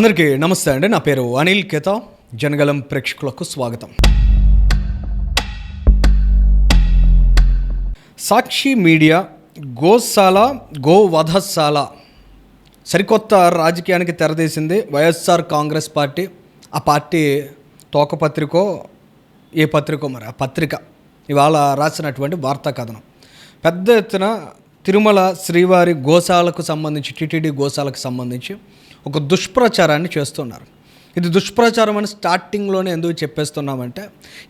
అందరికీ నమస్తే అండి. నా పేరు అనిల్ కేతా. జనగలం ప్రేక్షకులకు స్వాగతం. సాక్షి మీడియా గోశాల గోవధశాల సరికొత్త రాజకీయానికి తెరదీసింది వైఎస్ఆర్ కాంగ్రెస్ పార్టీ. ఆ పార్టీ తోక పత్రికో ఏ పత్రికో మరి ఆ పత్రిక ఇవాళ రాసినటువంటి వార్తా కథనం. పెద్ద ఎత్తున తిరుమల శ్రీవారి గోశాలకు సంబంధించి టీటీడీ గోశాలకు సంబంధించి ఒక దుష్ప్రచారాన్ని చేస్తున్నారు. ఇది దుష్ప్రచారం అని స్టార్టింగ్లోనే ఎందుకు చెప్పేస్తున్నామంటే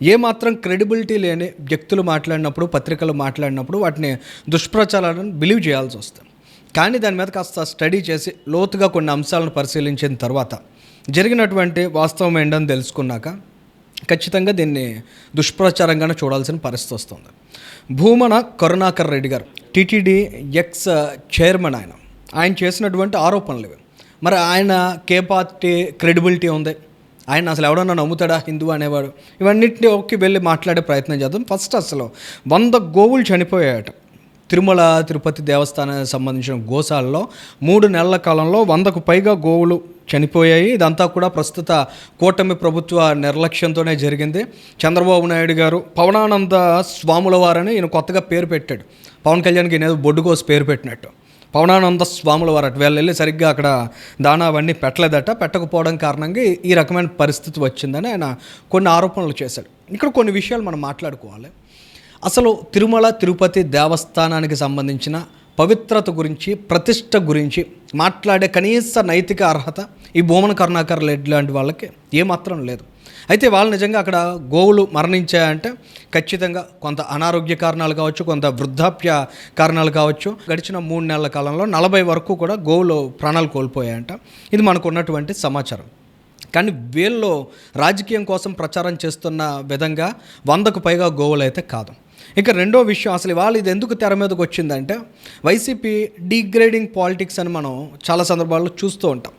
ఏమాత్రం క్రెడిబిలిటీ లేని వ్యక్తులు మాట్లాడినప్పుడు పత్రికలు మాట్లాడినప్పుడు వాటిని దుష్ప్రచారాలను బిలీవ్ చేయాల్సి వస్తుంది. కానీ దాని మీద కాస్త స్టడీ చేసి లోతుగా కొన్ని అంశాలను పరిశీలించిన తర్వాత జరిగినటువంటి వాస్తవం ఏంటని తెలుసుకున్నాక ఖచ్చితంగా దీన్ని దుష్ప్రచారంగానే చూడాల్సిన పరిస్థితి వస్తుంది. భూమన కరుణాకర్ రెడ్డి గారు టీటీడీ ఎక్స్ చైర్మన్ ఆయన ఆయన చేసినటువంటి ఆరోపణలు ఇవి. మరి ఆయన కే పార్టీ క్రెడిబిలిటీ ఉంది. ఆయన అసలు ఎవడన్నా నమ్ముతాడా? హిందూ అనేవాడు. ఇవన్నిటిని ఒక్కి వెళ్ళి మాట్లాడే ప్రయత్నం చేద్దాం. ఫస్ట్ అసలు వంద గోవులు చనిపోయాయట. తిరుమల తిరుపతి దేవస్థానానికి సంబంధించిన గోశాలలో మూడు నెలల కాలంలో వందకు పైగా గోవులు చనిపోయాయి. ఇదంతా కూడా ప్రస్తుత కూటమి ప్రభుత్వ నిర్లక్ష్యంతోనే జరిగింది. చంద్రబాబు నాయుడు గారు పవనానంద స్వాముల వారని ఈయన కొత్తగా పేరు పెట్టాడు. పవన్ కళ్యాణ్కి నేను బొడ్డు కోసి పేరు పెట్టినట్టు. పవనానంద స్వాముల వారు అటు వెళ్ళి సరిగ్గా అక్కడ దానా అవన్నీ పెట్టలేదట. పెట్టకపోవడం కారణంగా ఈ రకమైన పరిస్థితి వచ్చిందని ఆయన కొన్ని ఆరోపణలు చేశాడు. ఇక్కడ కొన్ని విషయాలు మనం మాట్లాడుకోవాలి. అసలు తిరుమల తిరుపతి దేవస్థానానికి సంబంధించిన పవిత్రత గురించి ప్రతిష్ట గురించి మాట్లాడే కనీస నైతిక అర్హత ఈ భూమన కరుణాకర్ రెడ్డి లాంటి వాళ్ళకి ఏమాత్రం లేదు. అయితే వాళ్ళు నిజంగా అక్కడ గోవులు మరణించాయంటే ఖచ్చితంగా కొంత అనారోగ్య కారణాలు కావచ్చు కొంత వృద్ధాప్య కారణాలు కావచ్చు. గడిచిన మూడు నెలల కాలంలో నలభై వరకు కూడా గోవులు ప్రాణాలు కోల్పోయాయంట. ఇది మనకు ఉన్నటువంటి సమాచారం. కానీ వీళ్ళు రాజకీయం కోసం ప్రచారం చేస్తున్న విధంగా వందకు పైగా గోవులు అయితే కాదు. ఇక రెండో విషయం అసలు వాళ్ళు ఇది ఎందుకు తెర మీదకి వచ్చిందంటే వైసీపీ డీగ్రేడింగ్ పాలిటిక్స్ అని మనం చాలా సందర్భాల్లో చూస్తూ ఉంటాం.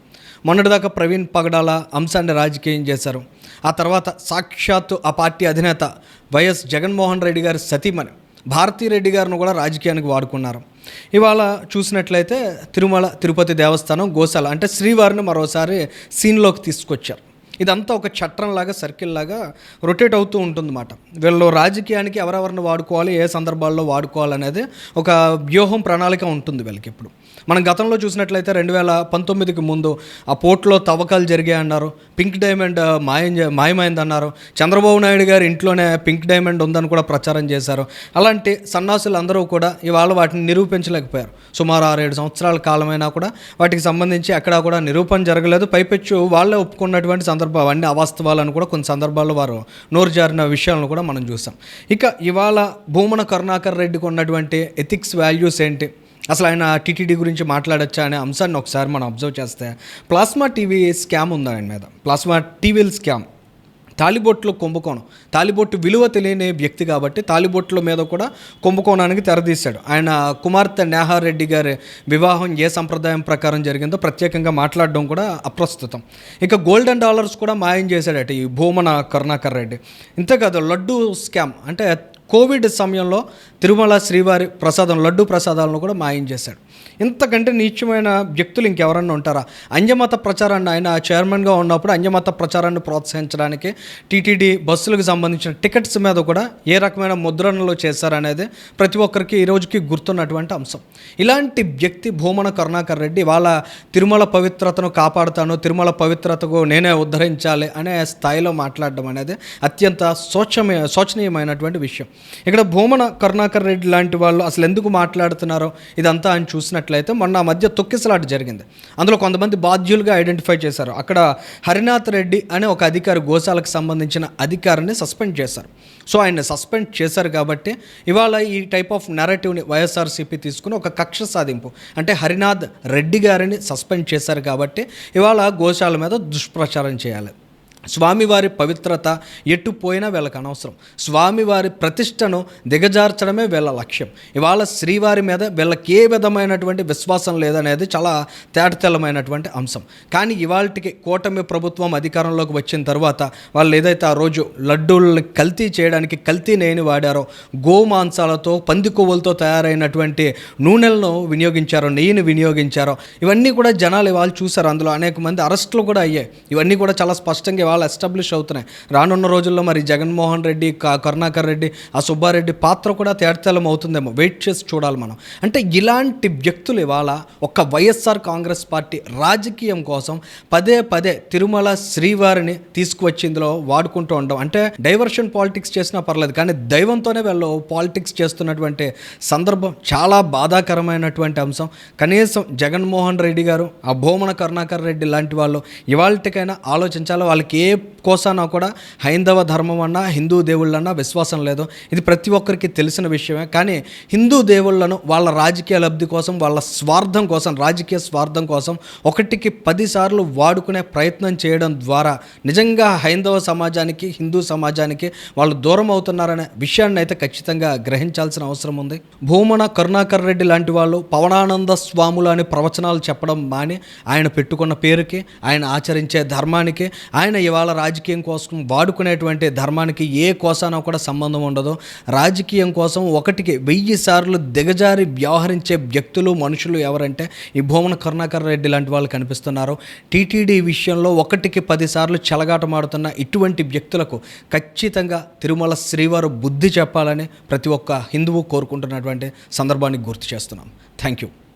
మొన్నటిదాకా ప్రవీణ్ పగడాల అంశాన్ని రాజకీయం చేశారు. ఆ తర్వాత సాక్షాత్తు ఆ పార్టీ అధినేత వైఎస్ జగన్మోహన్ రెడ్డి గారి సతీమణి భారతీరెడ్డి గారిని కూడా రాజకీయానికి వాడుకున్నారు. ఇవాళ చూసినట్లయితే తిరుమల తిరుపతి దేవస్థానం గోశాల అంటే శ్రీవారిని మరోసారి సీన్లోకి తీసుకొచ్చారు. ఇదంతా ఒక చట్రంలాగా సర్కిల్ లాగా రొటేట్ అవుతూ ఉంటుందన్నమాట. వీళ్ళు రాజకీయానికి ఎవరెవరిని వాడుకోవాలి ఏ సందర్భాల్లో వాడుకోవాలి అనేది ఒక వ్యూహం ప్రణాళిక ఉంటుంది వీళ్ళకి ఇప్పుడు. మనం గతంలో చూసినట్లయితే రెండు వేల పంతొమ్మిదికి ముందు ఆ పోర్ట్లో తవ్వకాలు జరిగాయి అన్నారు పింక్ డైమండ్ మాయం మాయమైందన్నారు మాయమైంది అన్నారు. చంద్రబాబు నాయుడు గారి ఇంట్లోనే పింక్ డైమండ్ ఉందని కూడా ప్రచారం చేశారు. అలాంటి సన్నాసులు అందరూ కూడా ఇవాళ వాటిని నిరూపించలేకపోయారు. సుమారు ఆరేడు సంవత్సరాల కాలమైనా కూడా వాటికి సంబంధించి అక్కడ కూడా నిరూపణ జరగలేదు. పైపెచ్చు వాళ్ళే ఒప్పుకున్నటువంటి సందర్భం అవన్నీ అవాస్తవాలను కూడా కొన్ని సందర్భాల్లో వారు నోరు జారిన విషయాలను కూడా మనం చూసాం ఇక ఇవాళ భూమన కరుణాకర్ రెడ్డికి ఉన్నటువంటి ఎథిక్స్ వాల్యూస్ ఏంటి? అసలు ఆయన టీటీడీ గురించి మాట్లాడొచ్చా అనే అంశాన్ని ఒకసారి మనం అబ్జర్వ్ చేస్తే ప్లాస్మా టీవీ స్కామ్ ఉంది ఆయన మీద? ప్లాస్మా టీవీల స్కామ్. తాలిబొట్లు కుంభకోణం. తాలిబొట్టు విలువ తెలియని వ్యక్తి కాబట్టి తాలిబొట్ల మీద కూడా కుంభకోణానికి తెరదీశాడు. ఆయన కుమార్తె నేహార్ రెడ్డి గారి వివాహం ఏ సంప్రదాయం ప్రకారం జరిగిందో ప్రత్యేకంగా మాట్లాడడం కూడా అప్రస్తుతం. ఇక గోల్డెన్ డాలర్స్ కూడా మాయం చేశాడట ఈ భూమన కరుణాకర్ రెడ్డి. ఇంతేకాదు లడ్డు స్కామ్ అంటే కోవిడ్ సమయంలో తిరుమల శ్రీవారి ప్రసాదం లడ్డు ప్రసాదాలను కూడా మాయం చేశాడు. ఇంతకంటే నీచమైన వ్యక్తులు ఇంకెవరన్నా ఉంటారా? అంజమత ప్రచారాన్ని ఆయన చైర్మన్గా ఉన్నప్పుడు అంజమత ప్రచారాన్ని ప్రోత్సహించడానికి టీటీడీ బస్సులకు సంబంధించిన టికెట్స్ మీద కూడా ఏ రకమైన ముద్రణలు చేశారనేది ప్రతి ఒక్కరికి ఈ రోజుకి గుర్తున్నటువంటి అంశం. ఇలాంటి వ్యక్తి భూమన కరుణాకర్ రెడ్డి వాళ్ళ తిరుమల పవిత్రతను కాపాడుతాను తిరుమల పవిత్రతకు నేనే ఉద్ధరించాలి అనే స్థాయిలో మాట్లాడడం అనేది అత్యంత శోచమయ శోచనీయమైనటువంటి విషయం. ఇక్కడ భూమన కరుణాకర్ రెడ్డి లాంటి వాళ్ళు అసలు ఎందుకు మాట్లాడుతున్నారో? ఇదంతా ఆయన చూసి చూసినట్లయితే మొన్న మధ్య తొక్కిసలాట జరిగింది. అందులో కొంతమంది బాధ్యులుగా ఐడెంటిఫై చేశారు. అక్కడ హరినాథ్ రెడ్డి అనే ఒక అధికారి గోశాలకు సంబంధించిన అధికారిని సస్పెండ్ చేశారు. సో ఆయన సస్పెండ్ చేశారు కాబట్టి ఇవాళ ఈ టైప్ ఆఫ్ నెరేటివ్ని వైఎస్ఆర్సీపీ తీసుకుని ఒక కక్ష సాధింపు అంటే హరినాథ్ రెడ్డి గారిని సస్పెండ్ చేశారు కాబట్టి ఇవాళ గోశాల మీద దుష్ప్రచారం చేయాలి. స్వామివారి పవిత్రత ఎట్టుపోయినా వీళ్ళకి అనవసరం. స్వామివారి ప్రతిష్టను దిగజార్చడమే వీళ్ళ లక్ష్యం. ఇవాళ శ్రీవారి మీద వీళ్ళకి ఏ విధమైనటువంటి విశ్వాసం లేదనేది చాలా తేటతెల్లమైనటువంటి అంశం. కానీ ఇవాళకి కూటమి ప్రభుత్వం అధికారంలోకి వచ్చిన తర్వాత వాళ్ళు ఏదైతే ఆ రోజు లడ్డూలను కల్తీ చేయడానికి కల్తీ నేని వాడారో గోమాంసాలతో పంది కొవ్వులతో తయారైనటువంటి నూనెలను వినియోగించారో నెయ్యిని వినియోగించారో ఇవన్నీ కూడా జనాలు ఇవాళ చూశారు. అందులో అనేక మంది అరెస్టులు కూడా అయ్యాయి. ఇవన్నీ కూడా చాలా స్పష్టంగా వాళ్ళు ఎస్టాబ్లిష్ అవుతున్నాయి. రానున్న రోజుల్లో మరి జగన్మోహన్ రెడ్డి కరుణాకర్ రెడ్డి ఆ సుబ్బారెడ్డి పాత్ర కూడా తేటతెల్లం అవుతుందేమో. వెయిట్ చేసి చూడాలి మనం. అంటే ఇలాంటి వ్యక్తులు ఇవాళ ఒక్క వైఎస్ఆర్ కాంగ్రెస్ పార్టీ రాజకీయం కోసం పదే పదే తిరుమల శ్రీవారిని తీసుకువచ్చి ఇందులో వాడుకుంటూ ఉండడం. అంటే డైవర్షన్ పాలిటిక్స్ చేసినా పర్లేదు కానీ దైవంతోనే వీళ్ళు పాలిటిక్స్ చేస్తున్నటువంటి సందర్భం చాలా బాధాకరమైనటువంటి అంశం. కనీసం జగన్మోహన్ రెడ్డి గారు ఆ భూమన కరుణాకర్ రెడ్డి లాంటి వాళ్ళు ఇవాళకైనా ఆలోచించాలి? వాళ్ళకి ఏ కోసానా కూడా హైందవ ధర్మం అన్నా హిందూ దేవుళ్ళన్నా విశ్వాసం లేదు. ఇది ప్రతి ఒక్కరికి తెలిసిన విషయమే. కానీ హిందూ దేవుళ్ళను వాళ్ళ రాజకీయ లబ్ధి కోసం వాళ్ళ స్వార్థం కోసం రాజకీయ స్వార్థం కోసం ఒకటికి పదిసార్లు వాడుకునే ప్రయత్నం చేయడం ద్వారా నిజంగా హైందవ సమాజానికి హిందూ సమాజానికి వాళ్ళు దూరం అవుతున్నారనే విషయాన్ని అయితే ఖచ్చితంగా గ్రహించాల్సిన అవసరం ఉంది. భూమన కరుణాకర్ రెడ్డి లాంటి వాళ్ళు పవనానంద స్వాములు అని ప్రవచనాలు చెప్పడం మాని ఆయన పెట్టుకున్న పేరుకి ఆయన ఆచరించే ధర్మానికి ఆయన ఇవాళ రాజకీయం కోసం వాడుకునేటువంటి ధర్మానికి ఏ కోసానో కూడా సంబంధం ఉండదు. రాజకీయం కోసం ఒకటికి వెయ్యి సార్లు దిగజారి వ్యవహరించే వ్యక్తులు మనుషులు ఎవరంటే ఈ భూమన కరుణాకర్ రెడ్డి లాంటి వాళ్ళు కనిపిస్తున్నారు. టీటీడీ విషయంలో ఒకటికి పదిసార్లు చెలగాటమాడుతున్న ఇటువంటి వ్యక్తులకు ఖచ్చితంగా తిరుమల శ్రీవారు బుద్ధి చెప్పాలని ప్రతి ఒక్క హిందువు కోరుకుంటున్నటువంటి సందర్భాన్ని గుర్తు చేస్తున్నాం. Thank you